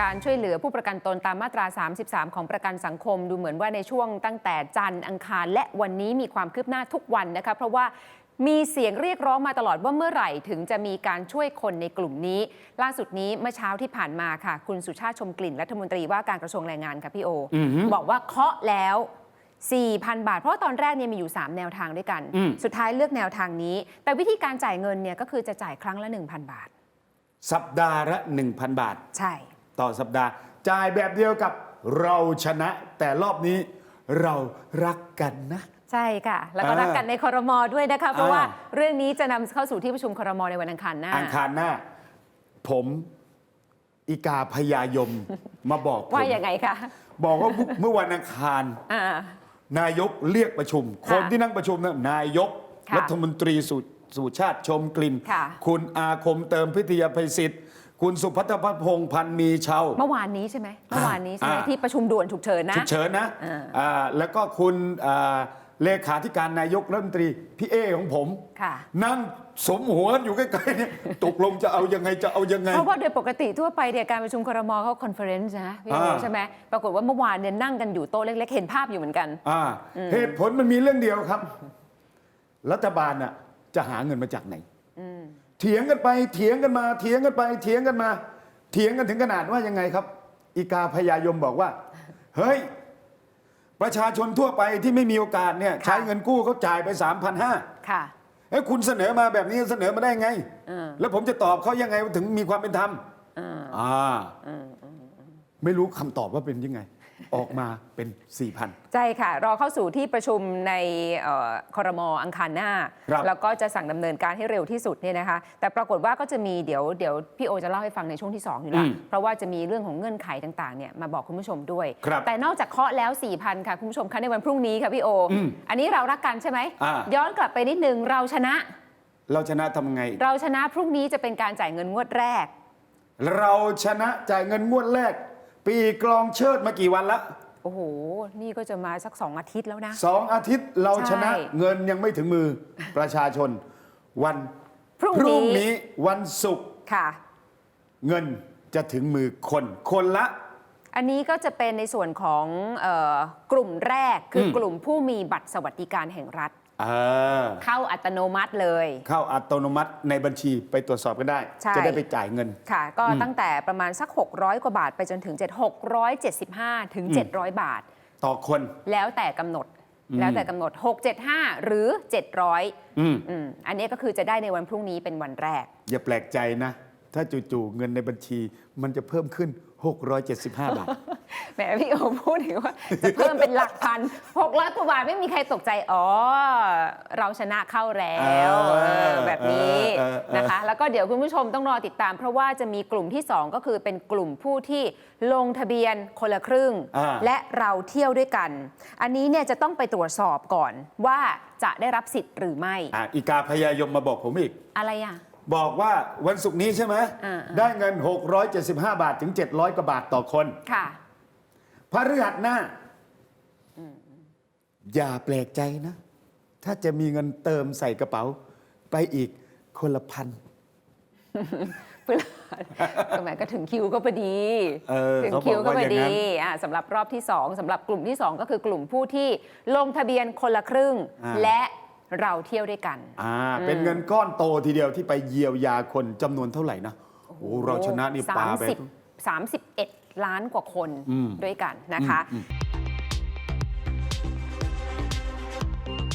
การช่วยเหลือผู้ประกันตนตามมาตรา 33 ของประกันสังคม ดูเหมือนว่าในช่วงตั้งแต่จันทร์อังคาร และวันนี้มีความคืบหน้าทุกวันนะคะเพราะว่ามีเสียงเรียกร้องมาตลอดว่าเมื่อไหร่ถึงจะมีการช่วยคนในกลุ่มนี้ ล่าสุดนี้เมื่อเช้าที่ผ่านมาค่ะ คุณสุชาติชมกลิ่นรัฐมนตรีว่าการกระทรวงแรงงานค่ะพี่โออบอกว่าเคาะแล้ว 4,000 บาท เพราะว่าตอนแรกเนี่ยมีอยู่ 3 แนวทางด้วยกันอืมสุดท้ายเลือกแนวทางนี้ แต่วิธีการจ่ายเงินเนี่ยก็คือจะจ่ายครั้งละ 1,000 บาท สัปดาห์ละ 1,000 บาท ใช่ ต่อสัปดาห์ จ่ายแบบเดียวกับเราชนะ แต่รอบนี้เรารักกันนะ ใช่ค่ะ แล้วก็อ่ารักกันในคอรมอด้วยนะคะ เพราะว่าอ่าเรื่องนี้จะนำเข้าสู่ที่ประชุมคอรมอในวันอังคารหน้าอังคารหน้า ผมอีกาพยายมมาบอกผมว่าอย่างไงคะบอกว่าเมื่อวันอังคาร อ่า นายกเรียกประชุมค่ะคนที่นั่งประชุมนะนายก ค่ะรัฐมนตรีสุสุชาติชมกลิ่นค่ะคุณอาคมเติมพิทยาภัยศิษฐ์ คุณสุพัฒนพงษ์พันธ์มีเชาเมื่อวานนี้ใช่ไหมเมื่อวานนี้ใช่ไหมอ่า ที่ประชุมด่วนฉุกเฉินนะ ฉุกเฉินนะอ่า อ่าแล้วก็คุณอ่าเลขาธิการนายกรัฐมนตรีพี่เอของผม ค่ะ นั่งสมหัวอยู่ใกล้ๆเนี่ยตกลงจะเอายังไงจะเอายังไง เพราะว่าโดยปกติทั่วไปเนี่ยการประชุมคอรมอเขาคอนเฟอเรนซ์นะพี่โออ่า ใช่ไหมปรากฏว่าเมื่อวานเนี่ยนั่งกันอยู่โต๊ะเล็ก ๆ เห็นภาพอยู่เหมือนกัน อ่าเหตุผลมันมีเรื่องเดียวครับ รัฐบาลน่ะจะหาเงินมาจากไหน เถียงกันไปเถียงกันมาเถียงกันไปเถียงกันมา เถียงกันถึงขนาดว่ายังไงครับ อีกาพยายมบอกว่า เฮ้ย ประชาชนทั่วไปที่ไม่มีโอกาสเนี่ยค่ะใช้เงินกู้เขาจ่ายไป 3 5 0 0ค่ะเอ้ยคุณเสนอมาแบบนี้เสนอมาได้ไงเออแล้วผมจะตอบเขายังไงว่าถึงมีความเป็นธรรมเอออ่าไม่รู้คำตอบว่าเป็นยังไง ออกมาเป็น4ี่พันใช่ค่ะ รอเข้าสู่ที่ประชุมในเอ่อคอรมออังคารหน้าครับแล้วก็จะสั่งดำเนินการให้เร็วที่สุดเนี่ยนะคะ แต่ปรากฏว่าก็จะมีเดี๋ยวเดี๋ยวพี่โอจะเล่าให้ฟังในช่วงที่ 2 อยู่แล้วอืมเพราะว่าจะมีเรื่องของเงื่อนไขต่างๆเนี่ยมาบอกคุณผู้ชมด้วยครับแต่นอกจากเคาะแล้ว 4,000 ค่ะ คุณผู้ชมคะในวันพรุ่งนี้ค่ะพี่โออมอันนี้เรารักกันใช่ไหมอ่าย้อนกลับไปนิดนึงเราชนะ เราชนะทำไง เราชนะพรุ่งนี้จะเป็นการจ่ายเงินงวดแรก เราชนะจ่ายเงินงวดแรก ปีกลองเชิดมากี่วันละโอ้โห นี่ก็จะมาสักสองอาทิตย์แล้วนะ สองอาทิตย์เราชนะใช่ เงินยังไม่ถึงมือประชาชน วันพรุ่งนี้นี้วันศุกร์ค่ะ เงินจะถึงมือคน คนละ อันนี้ก็จะเป็นในส่วนของเออกลุ่มแรกคืออมกลุ่มผู้มีบัตรสวัสดิการแห่งรัฐเออเข้าอัตโนมัติเลย เข้าอัตโนมัติในบัญชีไปตรวจสอบกันได้ ใช่ จะได้ไปจ่ายเงิน ค่ะ ก็ตั้งแต่ประมาณสัก 600 กว่าบาทไปจนถึง 7 675 ถึง 700 บาท ต่อคน แล้วแต่กำหนดแล้วแต่กำหนด 675 หรือ 700อืมอืมอันนี้ก็คือจะได้ในวันพรุ่งนี้เป็นวันแรก อย่าแปลกใจนะ ถ้าจู่ๆเงินในบัญชีมันจะเพิ่มขึ้น 675 บาท แหมพี่โอพูดถึงว่าจะเพิ่มเป็นหลักพันหกร้อยกว่าบาทไม่มีใครตกใจ อ๋อ เราชนะเข้าแล้วเออเออแบบนี้เออเออเออ นะคะ แล้วก็เดี๋ยวคุณผู้ชมต้องรอติดตาม เพราะว่าจะมีกลุ่มที่ 2 ก็คือเป็นกลุ่มผู้ที่ลงทะเบียนคนละครึ่ง อ่า และเราเที่ยวด้วยกัน อันนี้เนี่ยจะต้องไปตรวจสอบก่อนว่าจะได้รับสิทธิ์หรือไม่ อะอีกาพยายมมาบอกผมอีก อะไรอะ บอกว่าวันศุกร์นี้ใช่ไหมอ่าได้เงิน 675 บาทถึง 700กว่าบาทต่อคนค่ะ พฤหัสหน้า อย่าแปลกใจนะ ถ้าจะมีเงินเติมใส่กระเป๋าไปอีกคนละพันเพื่อสมัยก็ถึงคิวก็พอดีเออถึงเขาบคิอวกก็ว่าพออย่างนั้นดีอะสำหรับรอบที่2สำหรับกลุ่มที่ 2 ก็คือกลุ่มผู้ที่ลงทะเบียนคนละครึ่งอ่าและ เราเที่ยวด้วยกัน อ่าเป็นเงินก้อนโตทีเดียวที่ไปเยียวยาคนจำนวนเท่าไหร่นะโอ้โหเราชนะนี่ปาไป 30 31 ล้านกว่าคนอืมด้วยกันนะคะอืม